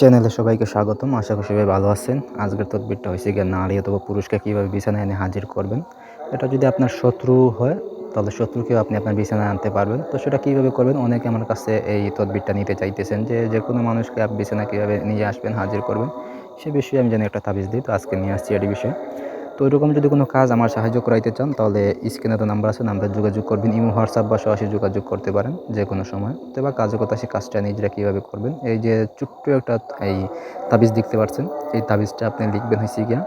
চ্যানেলে সবাইকে স্বাগতম। আশা করি সবাই ভালো আছেন। আজকের তদবিরটা হয়েছে গিয়ে নারী অথবা পুরুষকে কীভাবে বিছানায় এনে হাজির করবেন। এটা যদি আপনার শত্রু হয়, তাহলে শত্রুকেও আপনি আপনার বিছানায় আনতে পারবেন। তো সেটা কীভাবে করবেন? অনেকে আমার কাছে এই তদবিরটা নিতে চাইতেছেন যে যে কোনো মানুষকে আপনি বিছানায় কীভাবে নিয়ে আসবেন, হাজির করবেন। সে বিষয়ে আমি জানি একটা তাবিজ দিই। তো আজকে নিয়ে আসছি এটি বিষয়ে। তো ওইরকম যদি কোনো কাজ আমার সাহায্য করাইতে চান, তাহলে স্ক্রিনে তো নাম্বার আছে, নাম্বার যোগাযোগ করবেন। ইমো, হোয়াটসঅ্যাপ বা সরাসরি যোগাযোগ করতে পারেন যে কোনো সময়। তো বা কাজের কথা সে কাজটা নিজেরা কীভাবে করবেন, এই যে ছোট্ট একটা এই তাবিজ দেখতে পাচ্ছেন, এই তাবিজটা আপনি লিখবেন হয়েছে গিয়া,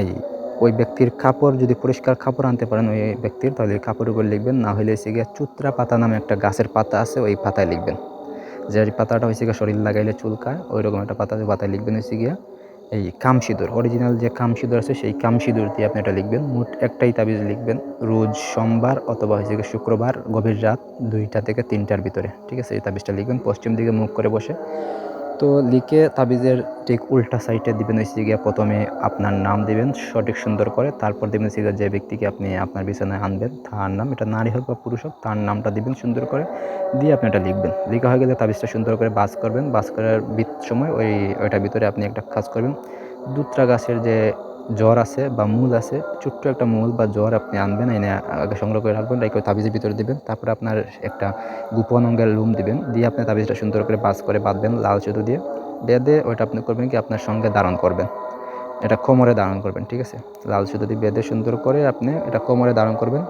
এই ওই ব্যক্তির কাপড় যদি পরিষ্কার কাপড় আনতে পারেন ওই ব্যক্তির, তাহলে কাপড়ের উপর লিখবেন, না হলে হচ্ছে গিয়া চুত্রা পাতা নামে একটা গাছের পাতা আছে, ওই পাতায় লিখবেন। যে পাতাটা হয়েছে গিয়া শরীর লাগাইলে চুলকায় ওই রকম একটা পাতা পাতায় লিখবেন হয়েছে গিয়া এই কাম সিঁদুর অরিজিনাল যে কাম সিঁদুর আছে সেই কাম সিঁদুর দিয়ে আপনি এটা লিখবেন। মোট একটাই তাবিজ লিখবেন, রোজ সোমবার অথবা হয়েছে শুক্রবার গভীর রাত দুইটা থেকে তিনটার ভিতরে। ঠিক আছে, এই তাবিজটা লিখবেন, পশ্চিম দিকে মুখ করে বসে। তো লিখে তাবিজের ঠিক উল্টা সাইডে দিবেন ওই গিয়ে প্রথমে আপনার নাম দিবেন, সঠিক সুন্দর করে, তারপর দেবেন হচ্ছে যে ব্যক্তিকে আপনি আপনার বিছানায় আনবেন, তার নাম, এটা নারী হোক বা পুরুষ হোক, তার নামটা দিবেন সুন্দর করে, দিয়ে আপনি এটা লিখবেন। লিখা হয়ে গেলে তাবিজটা সুন্দর করে বাস করবেন, বাস করার সময় ওই, ওইটার ভিতরে আপনি একটা কাজ করবেন। দুত্রা গাছের যে জ্বর আছে বা মূল আছে, ছোট্ট একটা মূল বা জ্বর আপনি আনবেন, এনে আগে সংগ্রহ করে রাখবেন, রেখে তাবিজের ভিতরে দেবেন, তারপরে আপনার একটা গোপন অঙ্গের লুম দেবেন, দিয়ে আপনি তাবিজটা সুন্দর করে বাস করে বাঁধবেন লাল সুতো দিয়ে বেঁধে ওইটা আপনি করবেন কি আপনার সঙ্গে ধারণ করবেন। এটা কোমরে ধারণ করবেন, ঠিক আছে? লাল সুতো দিয়ে বেঁধে সুন্দর করে আপনি এটা কোমরে ধারণ করবেন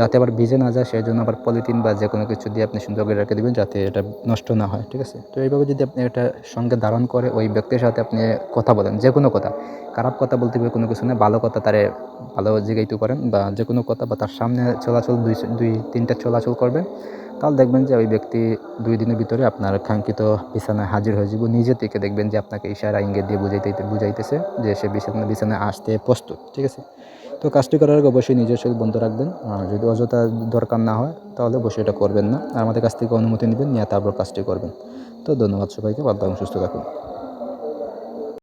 যাতে আবার ভিজে না যায় সেই জন্য আবার পলিথিন বা যে কোনো কিছু দিয়ে আপনি সুন্দর করে রেখে দেবেন যাতে এটা নষ্ট না হয়, ঠিক আছে? তো এইভাবে যদি আপনি এটা সঙ্গে ধারণ করে ওই ব্যক্তির সাথে আপনি কথা বলেন যে কোনো কথা, খারাপ কথা বলতে হবে কোনো কিছু না, ভালো কথা তারে ভালো জিগাইতে পারেন বা যে কোনো কথা বা তার সামনে চলাচল দুই দুই তিনটা চলাচল করবেন, তাহলে দেখবেন যে ওই ব্যক্তি দুই দিনের ভিতরে আপনার কাঙ্ক্ষিত বিছানায় হাজির হয়ে যাব। নিজে থেকে দেখবেন যে আপনাকে ইশারা ইঙ্গিত দিয়ে বুঝাইতে বুঝাইতেছে যে সে বিছানা বিছানায় আসতে প্রস্তুত, ঠিক আছে? তো কাজটি করার আগে অবশ্যই নিজের সাথে বন্ধ রাখবেন। আর যদি অযথা দরকার না হয়, তাহলে বসে এটা করবেন না। আর আমাদের কাছ থেকে অনুমতি নেবেন, নিয়ে তারপর কাজটি করবেন। তো ধন্যবাদ সবাইকে বাধ্য সুস্থ থাকুন।